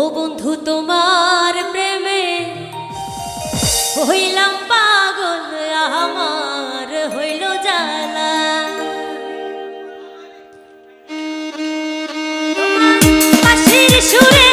ও বন্ধু তোমার প্রেমে হইলাম পাগল আমার হইল জ্বালা। পাশের সুরে